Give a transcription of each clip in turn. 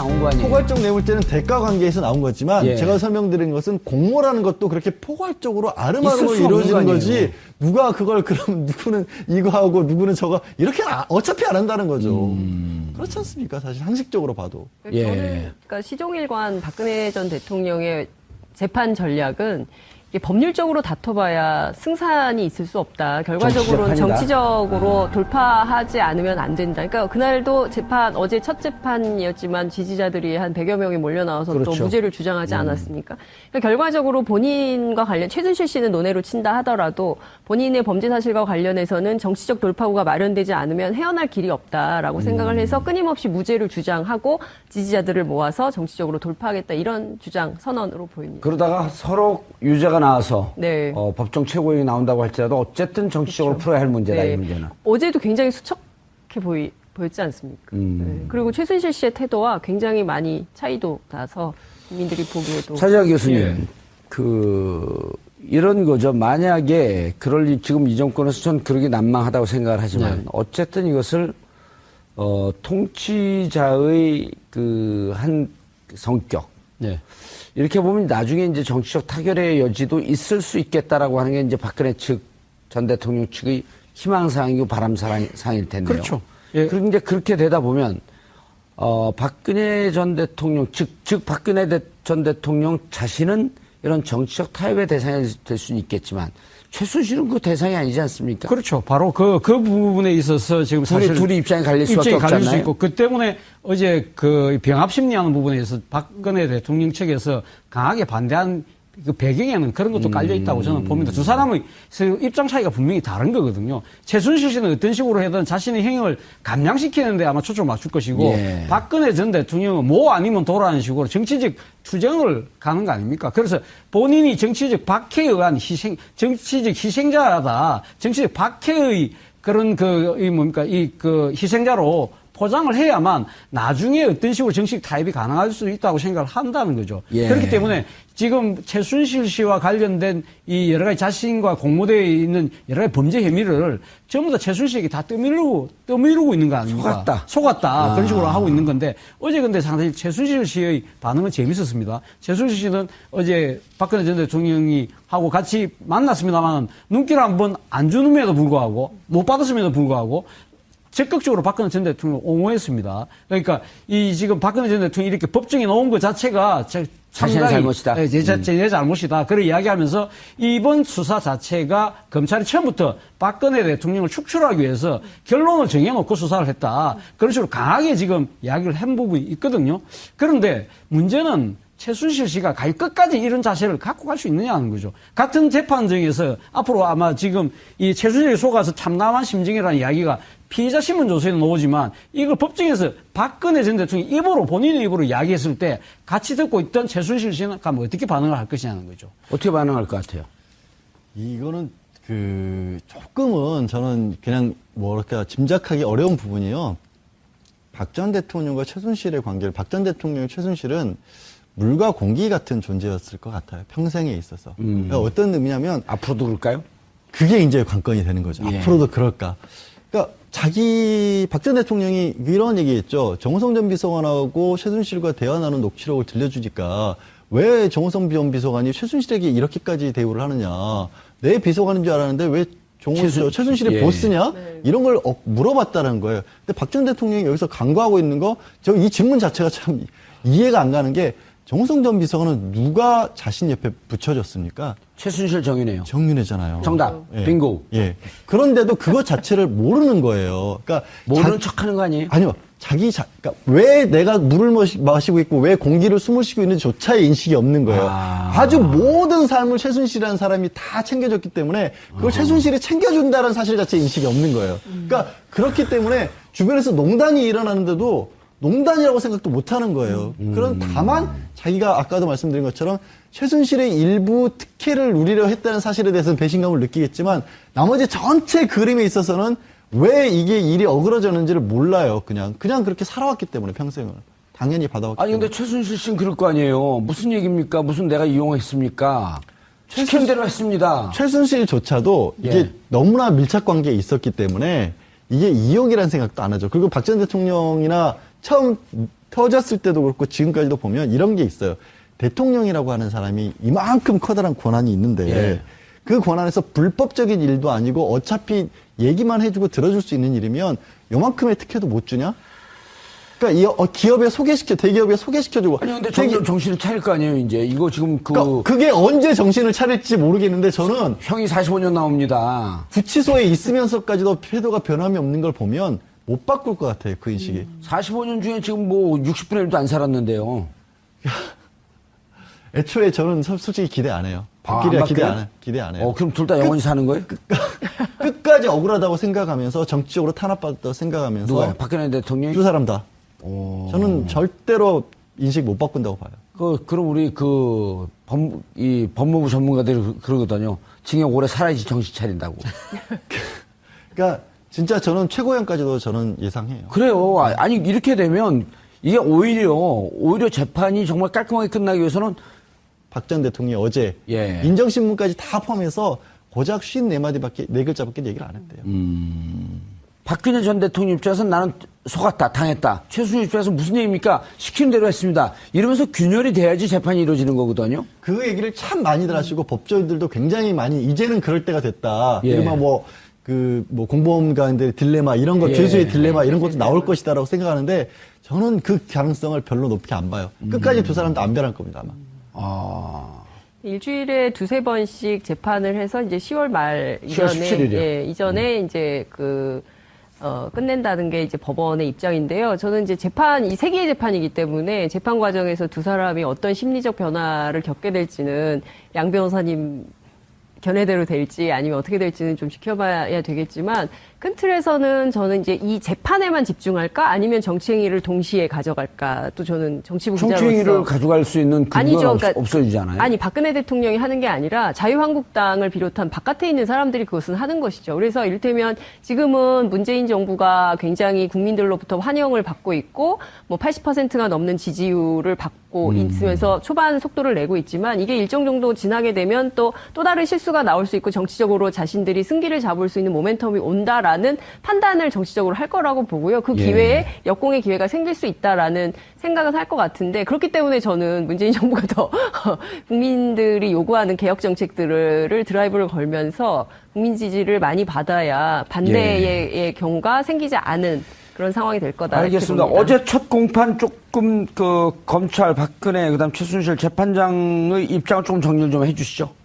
나온 거 아니에요? 포괄적 뇌물죄는 대가 관계에서 나온 거지만 예. 제가 설명드린 것은 공모라는 것도 그렇게 포괄적으로 아름아름으로 이루어지는 거 거지. 누가 그걸 그럼 누구는 이거 하고 누구는 저거 이렇게 아- 어차피 안 한다는 거죠. 음. 그렇지 않습니까? 사실 상식적으로 봐도. 예. 저는 그러니까 시종일관 박근혜 전 대통령의 재판 전략은 법률적으로 다퉈봐야 승산이 있을 수 없다. 결과적으로는 정치적. 정치적으로 돌파하지 않으면 안 된다. 그러니까 그날도 재판 어제 첫 재판이었지만 지지자들이 한 100여 명이 몰려 나와서 그렇죠. 또 무죄를 주장하지 않았습니까? 그러니까 결과적으로 본인과 관련 최순실 씨는 논외로 친다 하더라도 본인의 범죄 사실과 관련해서는 정치적 돌파구가 마련되지 않으면 헤어날 길이 없다라고 생각을 해서 끊임없이 무죄를 주장하고 지지자들을 모아서 정치적으로 돌파하겠다 이런 주장 선언으로 보입니다. 그러다가 서로 유죄가 나와서 네. 어, 법정 최고위원이 나온다고 할지라도 어쨌든 정치적으로 풀어야 할 문제다 이 문제는. 어제도 굉장히 수척해 보이, 보였지 않습니까? 음. 네. 그리고 최순실 씨의 태도와 굉장히 많이 차이도 나서 국민들이 보기에도 차지학 교수님, 예. 그 이런 거죠. 만약에 그럴 리- 지금 이 정권에서 전 그러기 난망하다고 생각을 하지만 네. 어쨌든 이것을 어, 통치자의 그 한 성격 네. 이렇게 보면 나중에 이제 정치적 타결의 여지도 있을 수 있겠다라고 하는 게 이제 박근혜 측 전 대통령 측의 희망사항이고 바람사항일 텐데요. 그렇죠. 예. 그리고 이제 그렇게 되다 보면 어, 박근혜 전 대통령 즉, 즉 박근혜 대- 전 대통령 자신은 이런 정치적 타협의 대상이 될 수는 있겠지만 최순실은 그 대상이 아니지 않습니까? 그렇죠. 바로 그, 그 부분에 있어서 지금 사실. 둘이 입장이 갈릴 수밖에 입장이 갈릴 수? 있고, 그 때문에 어제 그 병합심리하는 부분에서 박근혜 대통령 측에서 강하게 반대한 그 배경에는 그런 것도 깔려 있다고 저는 봅니다. 두 사람의 입장 차이가 분명히 다른 거거든요. 최순실 씨는 어떤 식으로 해든 자신의 행위를 감량시키는데 아마 초점 맞출 것이고, 예. 박근혜 전 대통령은 뭐 아니면 도라는 식으로 정치적 투쟁을 가는 거 아닙니까? 그래서 본인이 정치적 박해에 의한 희생, 정치적 희생자다, 정치적 박해의 그런 그, 이 뭡니까, 이 그 희생자로 포장을 해야만 나중에 어떤 식으로 정식 타협이 가능할 수 있다고 생각을 한다는 거죠. 예. 그렇기 때문에 지금 최순실 씨와 관련된 이 여러 가지 자신과 공모되어 있는 여러 가지 범죄 혐의를 전부 다 최순실에게 다 떠밀고, 떠밀고 있는 거 아닙니까? 속았다. 속았다. 그런 식으로 하고 있는 건데 어제 근데 상당히 최순실 씨의 반응은 재밌었습니다. 최순실 씨는 어제 박근혜 전 대통령이 하고 같이 만났습니다만 눈길 한번 안 주는에도 불구하고 못 받았음에도 불구하고 적극적으로 박근혜 전 대통령을 옹호했습니다. 그러니까 이 지금 박근혜 전 대통령이 이렇게 법정에 나온 것 자체가 제- 자신의 잘못이다. 예, 제, 자- 제 잘못이다. 그런 이야기하면서 이번 수사 자체가 검찰이 처음부터 박근혜 대통령을 축출하기 위해서 결론을 정해놓고 수사를 했다. 그런 식으로 강하게 지금 이야기를 한 부분이 있거든요. 그런데 문제는 최순실 씨가 갈 끝까지 이런 자세를 갖고 갈 수 있느냐는 거죠. 같은 재판정에서 앞으로 아마 지금 이 최순실이 속아서 참담한 심정이라는 이야기가 피의자 신문 조서에는 나오지만 이걸 법정에서 박근혜 전 대통령이 입으로 본인의 입으로 이야기했을 때 같이 듣고 있던 최순실 씨는 그럼 어떻게 반응을 할 것이냐는 거죠. 어떻게 반응할 것 같아요? 이거는 그 조금은 저는 그냥 뭐랄까 짐작하기 어려운 부분이요. 박 전 대통령과 최순실의 관계를 박 전 대통령과 최순실은 물과 공기 같은 존재였을 것 같아요. 평생에 있어서. 그러니까 어떤 의미냐면 앞으로도 그럴까요? 그게 이제 관건이 되는 거죠. 예. 앞으로도 그럴까. 그러니까 자기 박 전 대통령이 이런 얘기했죠. 정호성 전 비서관하고 최순실과 대화 나눈 녹취록을 들려주니까 왜 정호성 전 비서관이 최순실에게 이렇게까지 대우를 하느냐. 내 비서관인 줄 알았는데 왜 정호, 최순- 최순실이 예. 보스냐? 이런 걸 어, 물어봤다는 거예요. 근데 박 전 대통령이 여기서 간과하고 있는 거, 저 이 질문 자체가 참 이해가 안 가는 게 정호성 전 비서관은 누가 자신 옆에 붙여줬습니까? 최순실 정윤회요. 정윤회잖아요. 정답. 예. 빙고. 예. 그런데도 그것 자체를 모르는 거예요. 그러니까 모르는 자- 척하는 거 아니에요? 아니요. 자기 자, 그러니까 왜 내가 물을 마시- 마시고 있고 왜 공기를 숨을 쉬고 있는지조차의 인식이 없는 거예요. 아. 아. 주 모든 삶을 최순실이라는 사람이 다 챙겨줬기 때문에 그걸 최순실이 챙겨준다는 사실 자체 인식이 없는 거예요. 그러니까 그렇기 때문에 주변에서 농단이 일어나는데도 농단이라고 생각도 못 하는 거예요. 그런 다만 자기가 아까도 말씀드린 것처럼 최순실의 일부 특혜를 누리려 했다는 사실에 대해서는 배신감을 느끼겠지만 나머지 전체 그림에 있어서는 왜 이게 일이 어그러졌는지를 몰라요. 그냥 그냥 그렇게 살아왔기 때문에 평생을 당연히 받아왔기 아니 때문에. 근데 최순실 씨는 그럴 거 아니에요. 무슨 얘기입니까? 무슨 내가 이용했습니까? 시킨 대로 했습니다. 최순실조차도 이게 예. 너무나 밀착 관계에 있었기 때문에 이게 이용이라는 생각도 안 하죠. 그리고 박전 대통령이나 처음 터졌을 때도 그렇고 지금까지도 보면 이런 게 있어요. 대통령이라고 하는 사람이 이만큼 커다란 권한이 있는데 예. 그 권한에서 불법적인 일도 아니고 어차피 얘기만 해주고 들어줄 수 있는 일이면 요만큼의 특혜도 못 주냐? 그러니까 이 어, 기업에 소개시켜 대기업에 소개시켜주고 아니 근데 되게- 점점 정신을 차릴 거 아니에요 이제 이거 지금 그 그러니까 그게 언제 정신을 차릴지 모르겠는데 저는 형이 45년 나옵니다. 구치소에 있으면서까지도 태도가 변함이 없는 걸 보면 못 바꿀 것 같아요 그 인식이. 45년 중에 지금 뭐 60분의 1도 안 살았는데요. 애초에 저는 서- 솔직히 기대 안 해요. 아, 박기리야 안 기대 바뀌어요? 안 해. 기대 안 해요. 어, 그럼 둘 다 영원히 사는 거예요? 끝까지 억울하다고 생각하면서 정치적으로 탄압받았다고 생각하면서 누가요? 박근혜 대통령이? 두 사람 다. 오. 저는 절대로 인식 못 바꾼다고 봐요. 그, 그럼 우리 그, 법, 이 법무부 전문가들이 그- 그러거든요. 징역 오래 살아야지 정신 차린다고. 그러니까 진짜 저는 최고형까지도 저는 예상해요. 그래요. 아, 아니, 이렇게 되면 이게 오히려, 오히려 재판이 정말 깔끔하게 끝나기 위해서는 박전 대통령이 어제 예. 인정신문까지 다 포함해서 고작 54마디밖에 네 글자밖에 얘기를 안 했대요. 음. 박근혜 전 대통령 입장에서 나는 속았다, 당했다. 최순실 입장에서 무슨 얘기입니까? 시키는 대로 했습니다. 이러면서 균열이 돼야지 재판이 이루어지는 거거든요. 그 얘기를 참 많이들 하시고 법조인들도 굉장히 많이 이제는 그럴 때가 됐다. 예. 이른바 뭐, 그, 뭐, 공범관들의 딜레마, 이런 것, 예. 죄수의 딜레마, 이런 것도 나올 것이다라고 생각하는데, 저는 그 가능성을 별로 높게 안 봐요. 끝까지 두 사람도 안 변할 겁니다, 아마. 아. 일주일에 두세 번씩 재판을 해서 이제 10월 말 10월 이전에 17일 이요. 예, 이전에 이제 그 어, 끝낸다는 게 이제 법원의 입장인데요. 저는 이제 재판 이 세계의 재판이기 때문에 재판 과정에서 두 사람이 어떤 심리적 변화를 겪게 될지는 양 변호사님 견해대로 될지 아니면 어떻게 될지는 좀 지켜봐야 되겠지만 큰 틀에서는 저는 이제 이 재판에만 집중할까 아니면 정치 행위를 동시에 가져갈까 또 저는 정치부 기자로서 정치행위를 가져갈 수 있는 근거가 아니죠. 없, 그러니까 없어지잖아요. 아니 박근혜 대통령이 하는 게 아니라 자유한국당을 비롯한 바깥에 있는 사람들이 그것은 하는 것이죠. 그래서 이를테면 지금은 문재인 정부가 굉장히 국민들로부터 환영을 받고 있고 뭐 80%가 넘는 지지율을 받고 있으면서 초반 속도를 내고 있지만 이게 일정 정도 지나게 되면 또또 다른 실수가 나올 수 있고 정치적으로 자신들이 승기를 잡을 수 있는 모멘텀이 온다라 는 판단을 정치적으로 할 거라고 보고요. 그 예. 기회에 역공의 기회가 생길 수 있다라는 생각은 할 것 같은데 그렇기 때문에 저는 문재인 정부가 더 국민들이 요구하는 개혁 정책들을 드라이브를 걸면서 국민 지지를 많이 받아야 반대의 의 경우가 생기지 않은 그런 상황이 될 거다. 알겠습니다. 어제 첫 공판 조금 그 검찰 박근혜 그다음 최순실 재판장의 입장을 조금 정리를 좀 해주시죠.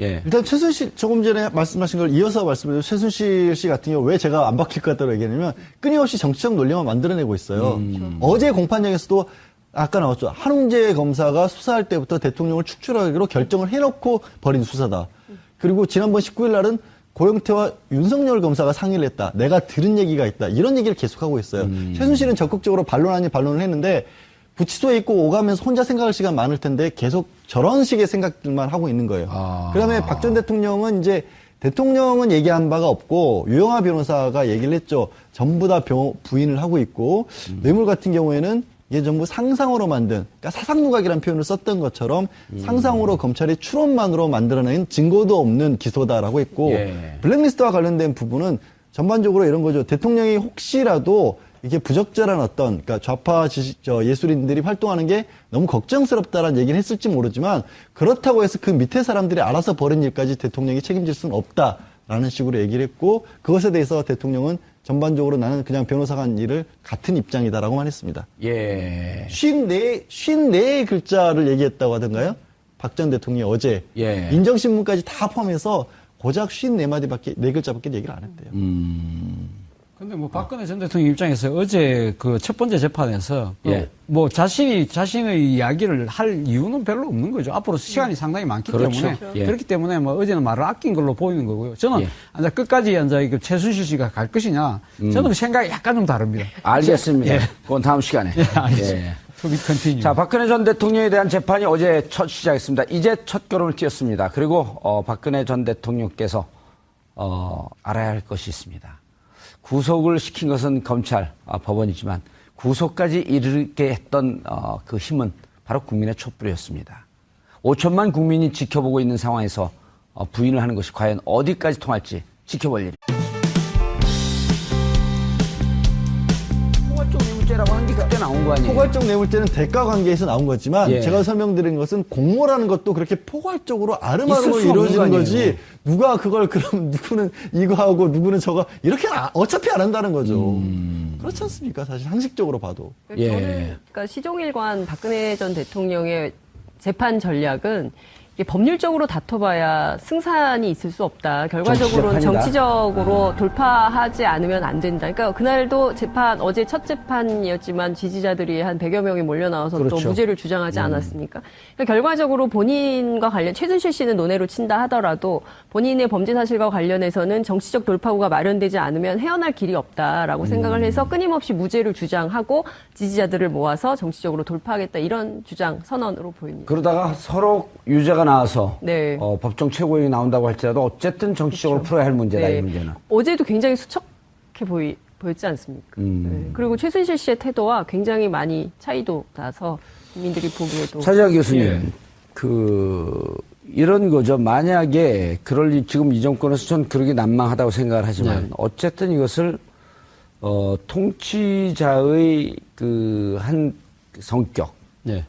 예. 일단 최순실, 조금 전에 말씀하신 걸 이어서 말씀드려도 최순실 씨 같은 경우 왜 제가 안 바뀔 것 같다고 얘기하냐면 끊임없이 정치적 논리만 만들어내고 있어요. 어제 공판장에서도 아까 나왔죠. 한웅재 검사가 수사할 때부터 대통령을 축출하기로 결정을 해놓고 벌인 수사다. 그리고 지난번 19일 날은 고영태와 윤석열 검사가 상의를 했다. 내가 들은 얘기가 있다. 이런 얘기를 계속하고 있어요. 최순실은 적극적으로 반론 아닌 반론을 했는데 구치소에 있고 오가면서 혼자 생각할 시간 많을 텐데 계속 저런 식의 생각들만 하고 있는 거예요. 아. 그다음에 박 전 대통령은 이제 대통령은 얘기한 바가 없고 유영하 변호사가 얘기를 했죠. 전부 다 병- 부인을 하고 있고 뇌물 같은 경우에는 이게 전부 상상으로 만든 그러니까 사상누각이라는 표현을 썼던 것처럼 상상으로 검찰이 추론만으로 만들어낸 증거도 없는 기소다라고 했고 예. 블랙리스트와 관련된 부분은 전반적으로 이런 거죠. 대통령이 혹시라도 이게 부적절한 어떤 그러니까 좌파 지식 저 예술인들이 활동하는 게 너무 걱정스럽다라는 얘기는 했을지 모르지만 그렇다고 해서 그 밑에 사람들이 알아서 벌인 일까지 대통령이 책임질 수는 없다라는 식으로 얘기를 했고 그것에 대해서 대통령은 전반적으로 나는 그냥 변호사가 한 일을 같은 입장이다라고만 했습니다. 예. 54, 54 글자를 얘기했다고 하던가요? 박 전 대통령이 어제 예. 인정신문까지 다 포함해서 고작 54마디밖에, 네 글자밖에 얘기를 안 했대요. 근데 뭐 박근혜 전 대통령 입장에서 어제 그 첫 번째 재판에서 그 예. 뭐 자신이 자신의 이야기를 할 이유는 별로 없는 거죠. 앞으로 시간이 상당히 많기 그렇죠. 때문에 예. 그렇기 때문에 뭐 어제는 말을 아낀 걸로 보이는 거고요. 저는 예. 이제 끝까지 이제 그 최순실 씨가 갈 것이냐 저는 생각이 약간 좀 다릅니다. 알겠습니다. 예. 그건 다음 시간에. 알겠습니다. 예. To be continued. 자, 박근혜 전 대통령에 대한 재판이 어제 첫 시작했습니다. 이제 첫 걸음을 띄었습니다. 그리고 어, 박근혜 전 대통령께서 어, 알아야 할 것이 있습니다. 구속을 시킨 것은 검찰, 아, 법원이지만 구속까지 이르게 했던 어, 그 힘은 바로 국민의 촛불이었습니다. 5천만 국민이 지켜보고 있는 상황에서 어, 부인을 하는 것이 과연 어디까지 통할지 지켜볼 일입니다. 나온 거 아니에요? 포괄적 뇌물죄는 대가 관계에서 나온 거지만 예. 제가 설명드린 것은 공모라는 것도 그렇게 포괄적으로 아름아름으로 이루어지는 거 거지? 누가 그걸 그럼 누구는 이거 하고 누구는 저거 이렇게 아- 어차피 안 한다는 거죠. 음. 그렇지 않습니까? 사실 상식적으로 봐도. 예. 저는 그러니까 시종일관 박근혜 전 대통령의 재판 전략은 법률적으로 다퉈봐야 승산이 있을 수 없다. 결과적으로는 정치적. 정치적으로 돌파하지 않으면 안 된다. 그러니까 그날도 재판 어제 첫 재판이었지만 지지자들이 한 100여 명이 몰려 나와서 또 그렇죠. 무죄를 주장하지 않았습니까? 그러니까 결과적으로 본인과 관련 최순실 씨는 논외로 친다 하더라도 본인의 범죄 사실과 관련해서는 정치적 돌파구가 마련되지 않으면 헤어날 길이 없다라고 생각을 해서 끊임없이 무죄를 주장하고 지지자들을 모아서 정치적으로 돌파하겠다 이런 주장 선언으로 보입니다. 그러다가 서로 유죄가 나와서 네. 어, 법정 최고위원이 나온다고 할지라도 어쨌든 정치적으로 풀어야 할 문제다 이 문제는. 어제도 굉장히 수척해 보이, 보였지 않습니까? 음. 네. 그리고 최순실 씨의 태도와 굉장히 많이 차이도 나서 국민들이 보기에도 차지하 교수님, 예. 그 이런 거죠. 만약에 그럴 리- 지금 이 정권에서 전 그러기 난망하다고 생각을 하지만 네. 어쨌든 이것을 어, 통치자의 그 한 성격 네.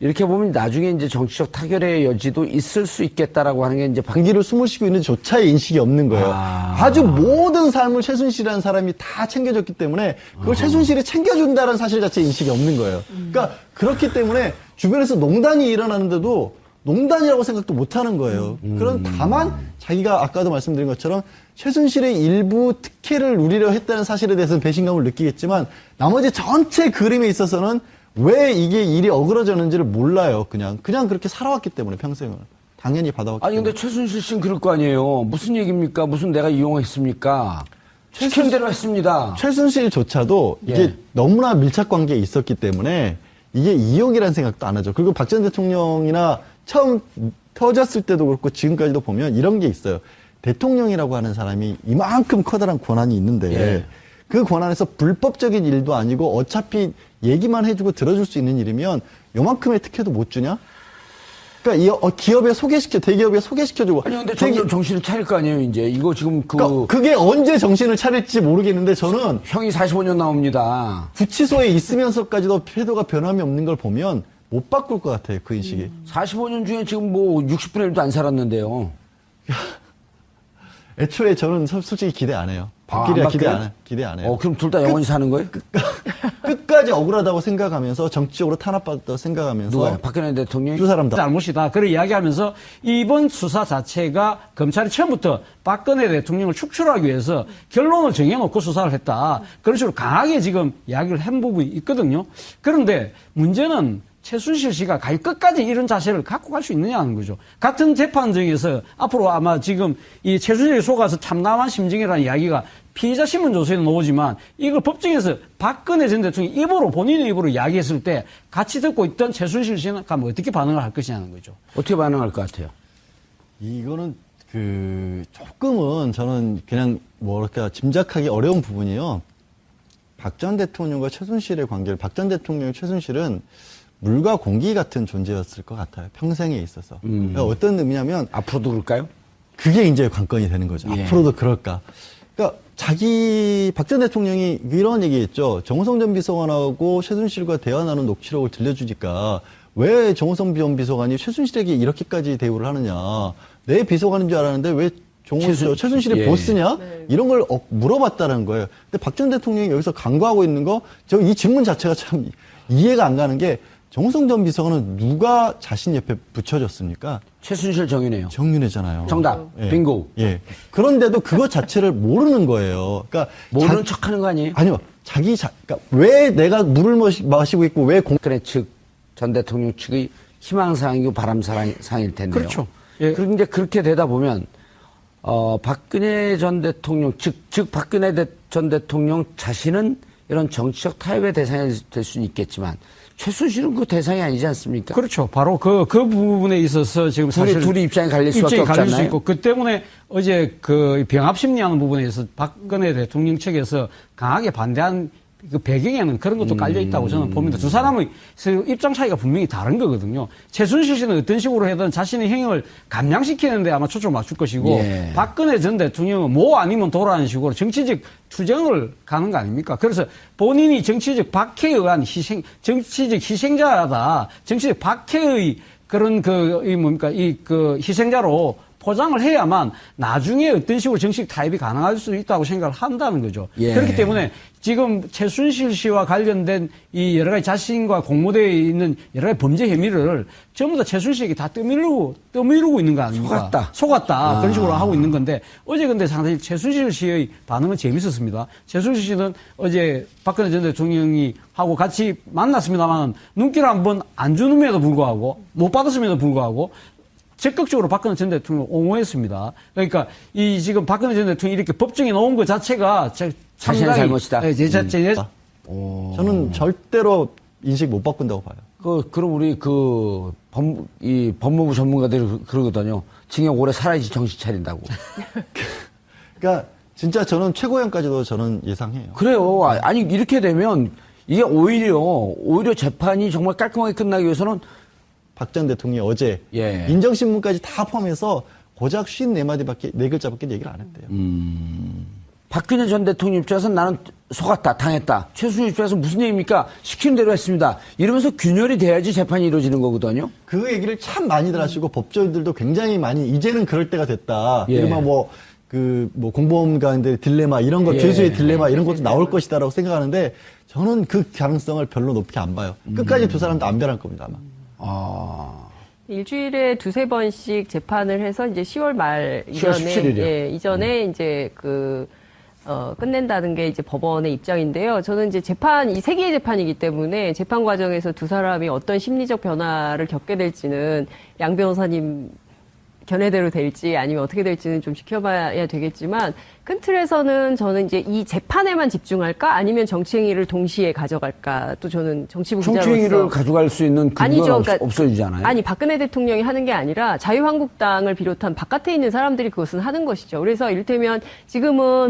이렇게 보면 나중에 이제 정치적 타결의 여지도 있을 수 있겠다라고 하는 게 이제 박- 방귀를 숨을 쉬고 있는 조차의 인식이 없는 거예요. 아. 아. 주 모든 삶을 최순실이라는 사람이 다 챙겨줬기 때문에 그걸 최순실이 챙겨준다는 사실 자체 인식이 없는 거예요. 그러니까 그렇기 때문에 주변에서 농단이 일어나는데도 농단이라고 생각도 못 하는 거예요. 그런 다만 자기가 아까도 말씀드린 것처럼 최순실의 일부 특혜를 누리려 했다는 사실에 대해서는 배신감을 느끼겠지만 나머지 전체 그림에 있어서는 왜 이게 일이 어그러졌는지를 몰라요. 그냥 그냥 그렇게 살아왔기 때문에 평생을 당연히 받아왔기 아니 때문에. 근데 최순실 씨는 그럴 거 아니에요. 무슨 얘기입니까? 무슨 내가 이용했습니까? 시킨 대로 했습니다. 최순실조차도 이게 예. 너무나 밀착 관계에 있었기 때문에 이게 이용이라는 생각도 안 하죠. 그리고 박 전 대통령이나 처음 터졌을 때도 그렇고 지금까지도 보면 이런 게 있어요. 대통령이라고 하는 사람이 이만큼 커다란 권한이 있는데 예. 그 권한에서 불법적인 일도 아니고 어차피 얘기만 해주고 들어줄 수 있는 일이면 요만큼의 특혜도 못 주냐? 그러니까 이 어, 기업에 소개시켜 대기업에 소개시켜주고 아니 근데 대기- 정, 정신을 차릴 거 아니에요 이제 이거 지금 그 그러니까 그게 언제 정신을 차릴지 모르겠는데 저는 형이 45년 나옵니다. 구치소에 있으면서까지도 태도가 변함이 없는 걸 보면 못 바꿀 것 같아요, 그 인식이. 45년 중에 지금 뭐 60분의 1도 안 살았는데요. 애초에 저는 서- 솔직히 기대 안 해요. 아, 박기리야 안 기대? 안 해. 기대 안 해요. 어 그럼 둘 다 영원히 사는 거예요? 끝까지 억울하다고 생각하면서 정치적으로 탄압받았다고 생각하면서 누가요? 박근혜 대통령이? 두 사람 다. 잘못이다. 그런 이야기하면서 이번 수사 자체가 검찰이 처음부터 박근혜 대통령을 축출하기 위해서 결론을 정해놓고 수사를 했다. 그런 식으로 강하게 지금 이야기를 한 부분이 있거든요. 그런데 문제는 최순실 씨가 갈 끝까지 이런 자세를 갖고 갈 수 있느냐는 거죠. 같은 재판정에서 앞으로 아마 지금 이 최순실이 속아서 참담한 심정이라는 이야기가 피의자 신문 조서에 나오지만 이걸 법정에서 박근혜 전 대통령이 입으로 본인의 입으로 이야기했을 때 같이 듣고 있던 최순실 씨는 가면 어떻게 반응을 할 것이냐는 거죠. 어떻게 반응할 것 같아요? 이거는 그 조금은 저는 그냥 뭐랄까 짐작하기 어려운 부분이요. 박 전 대통령과 최순실의 관계를 박 전 대통령 최순실은 물과 공기 같은 존재였을 것 같아요. 평생에 있어서. 음. 그러니까 어떤 의미냐면 앞으로도 그럴까요? 그게 이제 관건이 되는 거죠. 예. 앞으로도 그럴까. 그러니까 자기 박 전 대통령이 이런 얘기했죠. 정호성 전 비서관하고 최순실과 대화 나눈 녹취록을 들려주니까 왜 정호성 전 비서관이 최순실에게 이렇게까지 대우를 하느냐. 내 비서관인 줄 알았는데 왜 정호, 최순- 최순실이 예. 보스냐? 이런 걸 어- 물어봤다는 거예요. 근데 박 전 대통령이 여기서 간과하고 있는 거, 저 이 질문 자체가 참 이해가 안 가는 게 정호성 전 비서관은 누가 자신 옆에 붙여줬습니까? 최순실 정윤이에요. 정윤회잖아요. 정답. 예. 빙고. 예. 그런데도 그것 자체를 모르는 거예요. 그러니까 모르는 자- 척하는 거 아니에요? 아니요. 자기 자, 그러니까 왜 내가 물을 마시- 마시고 있고 왜 공, 박근혜 측전 대통령 측의 희망사항이고 바람사항일 텐데요. 그렇죠. 예. 그런데 그렇게 되다 보면 어, 박근혜 전 대통령 즉, 즉 박근혜 대- 전 대통령 자신은 이런 정치적 타협의 대상이 될 수는 있겠지만 최순실은 그 대상이 아니지 않습니까? 그렇죠. 바로 그, 그 부분에 있어서 지금 사실. 둘이 입장이 갈릴 수밖에 입장이 갈릴 수? 있고, 그 때문에 어제 그 병합심리하는 부분에서 박근혜 대통령 측에서 강하게 반대한 그 배경에는 그런 것도 깔려 있다고 저는 봅니다. 두 사람의 입장 차이가 분명히 다른 거거든요. 최순실 씨는 어떤 식으로 해든 자신의 행위를 감량시키는데 아마 초점 맞출 것이고 예. 박근혜 전 대통령은 뭐 아니면 도라는 식으로 정치적 투쟁을 가는 거 아닙니까? 그래서 본인이 정치적 박해에 의한 희생, 정치적 희생자다. 정치적 박해의 그런 그, 이 뭡니까, 이 그 희생자로 포장을 해야만 나중에 어떤 식으로 정식 타협이 가능할 수 있다고 생각을 한다는 거죠. 예. 그렇기 때문에 지금 최순실 씨와 관련된 이 여러 가지 자신과 공모되어 있는 여러 가지 범죄 혐의를 전부 다 최순실에게 다 떠밀고, 떠밀고 있는 거 아닙니까? 속았다. 속았다. 그런 식으로 하고 있는 건데 어제 근데 상당히 최순실 씨의 반응은 재밌었습니다. 최순실 씨는 어제 박근혜 전 대통령이 하고 같이 만났습니다만 눈길 한번 안 주는에도 불구하고 못 받았음에도 불구하고 적극적으로 박근혜 전 대통령을 옹호했습니다. 그러니까 이 지금 박근혜 전 대통령이 이렇게 법정에 나온 것 자체가 제- 자신의 잘못이다. 예, 제 자체 저는 절대로 인식 못 바꾼다고 봐요. 그, 그럼 우리 그, 법, 이 법무부 전문가들이 그- 그러거든요. 징역 오래 살아야지 정신 차린다고. 그러니까 진짜 저는 최고형까지도 저는 예상해요. 그래요. 아, 아니, 이렇게 되면 이게 오히려, 오히려 재판이 정말 깔끔하게 끝나기 위해서는 박 전 대통령이 어제 예. 인정신문까지 다 포함해서 고작 54마디밖에 네 글자밖에 얘기를 안 했대요. 박근혜 전 대통령 입장에서 나는 속았다, 당했다. 최순실 입장에서 무슨 얘기입니까? 시키는 대로 했습니다. 이러면서 균열이 돼야지 재판이 이루어지는 거거든요. 그 얘기를 참 많이들 하시고 법조인들도 굉장히 많이 이제는 그럴 때가 됐다. 예. 이른바 뭐, 그, 뭐, 공범관들의 딜레마, 이런 것, 예. 죄수의 딜레마, 이런 것도 나올 것이다라고 생각하는데, 저는 그 가능성을 별로 높게 안 봐요. 끝까지 두 사람도 안 변할 겁니다, 아마. 아. 일주일에 두세 번씩 재판을 해서 이제 10월 말 10월 이전에 17일 이요? 예, 이전에 이제 그 어, 끝낸다는 게 이제 법원의 입장인데요. 저는 이제 재판 이세 개의 재판이기 때문에 재판 과정에서 두 사람이 어떤 심리적 변화를 겪게 될지는 양 변호사님 견해대로 될지 아니면 어떻게 될지는 좀 지켜봐야 되겠지만 큰 틀에서는 저는 이제 이 재판에만 집중할까 아니면 정치행위를 동시에 가져갈까 또 저는 정치부 기자로서 정치행위를 가져갈 수 있는 근거는 아니죠. 없, 그러니까 없어지잖아요. 아니 박근혜 대통령이 하는 게 아니라 자유한국당을 비롯한 바깥에 있는 사람들이 그것은 하는 것이죠. 그래서 이를테면 지금은